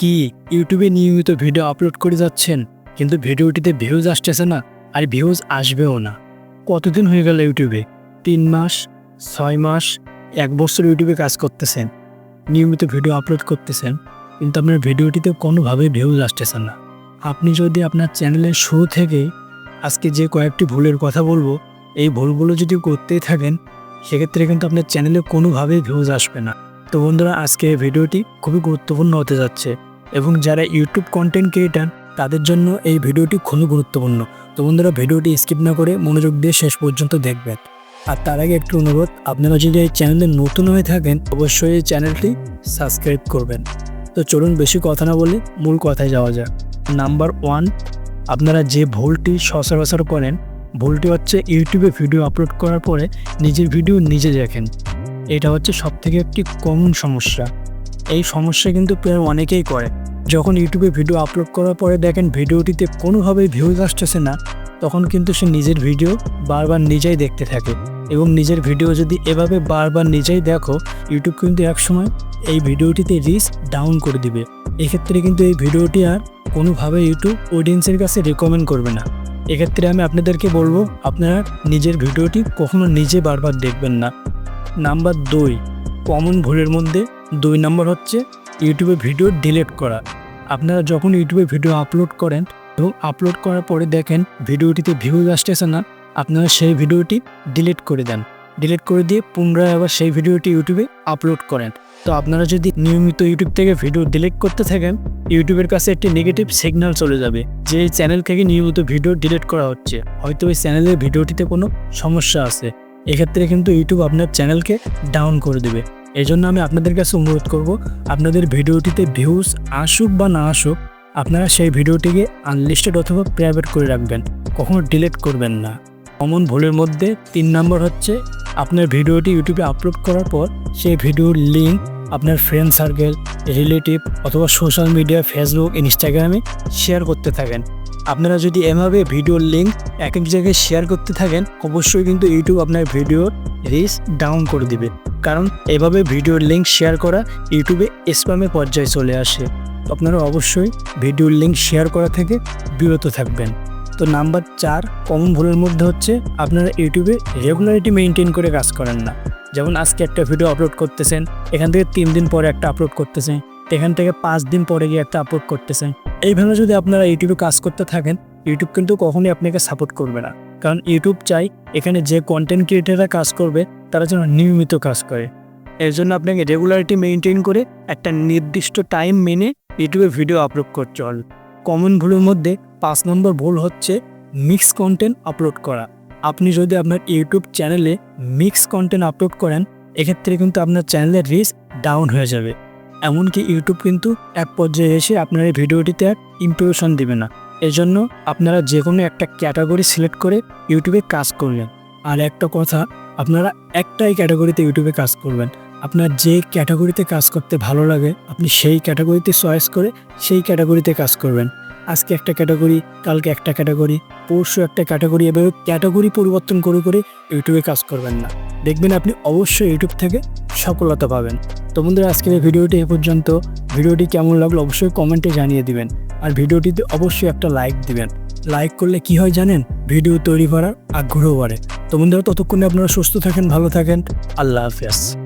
কি ইউটিউবে নিয়মিত ভিডিও আপলোড করে যাচ্ছেন, কিন্তু ভিডিওটিতে ভিউজ আসতেছে না আর ভিউজ আসবেও না। কতদিন হয়ে গেল ইউটিউবে? তিন মাস? ছয় মাস? এক বছর ইউটিউবে কাজ করতেছেন? নিয়মিত ভিডিও আপলোড করতেছেন? কিন্তু আপনার ভিডিওটিতে কোনোভাবেই ভিউজ আসতেছে না। আপনি যদি আপনার চ্যানেলের শুরু থেকেই আজকে যে কয়েকটি ভুলের কথা বলব, এই ভুলগুলো যদি করতেই থাকেন, সেক্ষেত্রে কিন্তু আপনার চ্যানেলে কোনোভাবেই ভিউজ আসবে না। তো বন্ধুরা আজকে ভিডিওটি খুবই গুরুত্বপূর্ণ হতে যাচ্ছে। এবং যারা ইউটিউব কন্টেন্ট ক্রিয়েটার তাদের জন্য এই ভিডিওটি খুবই গুরুত্বপূর্ণ। তো বন্ধুরা, ভিডিওটি স্কিপ না করে মনোযোগ দিয়ে শেষ পর্যন্ত দেখবেন। আর তার আগে একটু অনুরোধ, আপনারা যদি এই চ্যানেলে নতুন হয়ে থাকেন, অবশ্যই এই চ্যানেলটি সাবস্ক্রাইব করবেন। তো চলুন বেশি কথা না বলে মূল কথায় যাওয়া যাক। নাম্বার ওয়ান আপনারা যে ভুলটি সচরাচর করেন, ভুলটি হচ্ছে ইউটিউবে ভিডিও আপলোড করার পরে নিজের ভিডিও নিজে দেখেন। এটা হচ্ছে সবথেকে একটি কমন সমস্যা। এই সমস্যা কিন্তু প্রায় অনেকেই করে। যখন ইউটিউবে ভিডিও আপলোড করার পরে দেখেন ভিডিওটিতে কোনোভাবেই ভিউজ আসতেছে না, তখন কিন্তু সে নিজের ভিডিও বারবার নিজেই দেখতে থাকে। এবং নিজের ভিডিও যদি এভাবে বারবার নিজেই দেখো, ইউটিউব কিন্তু একসময় এই ভিডিওটিতে রিচ ডাউন করে দিবে। এক্ষেত্রে কিন্তু এই ভিডিওটি আর কোনোভাবে ইউটিউব অডিয়েন্সের কাছে রেকমেন্ড করবে না। এক্ষেত্রে আমি আপনাদেরকে বলব, আপনারা নিজের ভিডিওটি কখনো নিজে বারবার দেখবেন না। নাম্বার দুই কমন ভুলের মধ্যে দুই নম্বর হচ্ছে ইউটিউবে ভিডিও ডিলিট করা। আপনারা যখন ইউটিউবে ভিডিও আপলোড করেন এবং আপলোড করার পরে দেখেন ভিডিওটিতে ভিউজ আসতেছে না, আপনারা সেই ভিডিওটি ডিলিট করে দেন। ডিলিট করে দিয়ে পুনরায় আবার সেই ভিডিওটি ইউটিউবে আপলোড করেন। তো আপনারা যদি নিয়মিত ইউটিউব থেকে ভিডিও ডিলিট করতে থাকেন, ইউটিউবের কাছে একটি নেগেটিভ সিগন্যাল চলে যাবে, যে এই চ্যানেল থেকে নিয়মিত ভিডিও ডিলিট করা হচ্ছে। হয়তো ওই চ্যানেলের ভিডিওটিতে কোনো সমস্যা আছে। এক্ষেত্রে কিন্তু ইউটিউব আপনার চ্যানেলকে ডাউন করে দেবে। এই জন্য আমি আপনাদের কাছে অনুরোধ করব, আপনাদের ভিডিওটিতে ভিউজ আসুক বা না আসুক, আপনারা সেই ভিডিওটিকে আনলিস্টেড অথবা প্রাইভেট করে রাখবেন, কখনো ডিলিট করবেন না। কমন ভুলের মধ্যে তিন নম্বর হচ্ছে, আপনার ভিডিওটি ইউটিউবে আপলোড করার পর সেই ভিডিওর লিঙ্ক আপনার ফ্রেন্ড সার্কেল রিলেটিভ অথবা সোশ্যাল মিডিয়া ফেসবুক ইনস্টাগ্রামে শেয়ার করতে থাকেন। আপনারা যদি এভাবে ভিডিওর লিঙ্ক এক এক জায়গায় শেয়ার করতে থাকেন, অবশ্যই কিন্তু ইউটিউব আপনার ভিডিওর রিচ ডাউন করে দিবে। কারণ এভাবে ভিডিওর লিঙ্ক শেয়ার করা ইউটিউবে স্প্যামের পর্যায়ে চলে আসে। আপনারা অবশ্যই ভিডিওর লিঙ্ক শেয়ার করা থেকে বিরত থাকবেন। তো নাম্বার চার কমন ভুলের মধ্যে হচ্ছে আপনারা ইউটিউবে রেগুলারিটি মেনটেন করে কাজ করেন না। যেমন আজকে একটা ভিডিও আপলোড করতেছেন, এখান থেকে তিন দিন পরে একটা আপলোড করতেছেন। এখান থেকে পাঁচ দিন পরে গিয়ে একটা আপলোড করতেছেন এইভাবে যদি আপনারা ইউটিউবে কাজ করতে থাকেন ইউটিউব কিন্তু কখনোই আপনাকে সাপোর্ট করবে না। কারণ ইউটিউব চাই এখানে যে কন্টেন্ট ক্রিয়েটাররা কাজ করবে, তারা যেন নিয়মিত কাজ করে। এর জন্য আপনাকে রেগুলারিটি মেনটেন করে একটা নির্দিষ্ট টাইম মেনে ইউটিউবে ভিডিও আপলোড করতে হবে কমন ভুলের মধ্যে পাঁচ নম্বর ভুল হচ্ছে মিক্স কন্টেন্ট আপলোড করা। আপনি যদি আপনার ইউটিউব চ্যানেলে মিক্স কন্টেন্ট আপলোড করেন, এক্ষেত্রে কিন্তু আপনার চ্যানেলের রিচ ডাউন হয়ে যাবে। এমনকি ইউটিউব কিন্তু এক পর্যায়ে এসে আপনার এই ভিডিওটিতে আর ইমপ্রেশন দিবে না। এজন্য আপনারা যে কোনো একটা ক্যাটাগরি সিলেক্ট করে ইউটিউবে কাজ করবেন আর একটা কথা, আপনারা একটাই ক্যাটাগরিতে ইউটিউবে কাজ করবেন। আপনার যে ক্যাটাগরিতে কাজ করতে ভালো লাগে, আপনি সেই ক্যাটাগরিতে চয়েস করে সেই ক্যাটাগরিতে কাজ করবেন। আজকে একটা ক্যাটাগরি কালকে একটা ক্যাটাগরি পরশু একটা ক্যাটাগরি এভাবে ক্যাটাগরি পরিবর্তন করে করে ইউটিউবে কাজ করবেন না। দেখবেন আপনি অবশ্যই ইউটিউব থেকে সফলতা পাবেন। তো বন্ধুরা, আজকের এই ভিডিওটি এ পর্যন্ত। ভিডিওটি কেমন লাগল অবশ্যই কমেন্টে জানিয়ে দিবেন। আর ভিডিওটিতে অবশ্যই একটা লাইক দিবেন। লাইক করলে কি হয় জানেন? ভিডিও তৈরি করার আগ্রহ বাড়ে। তো বন্ধুরা, ততক্ষণে আপনারা সুস্থ থাকেন, ভালো থাকেন। আল্লাহ হাফেজ।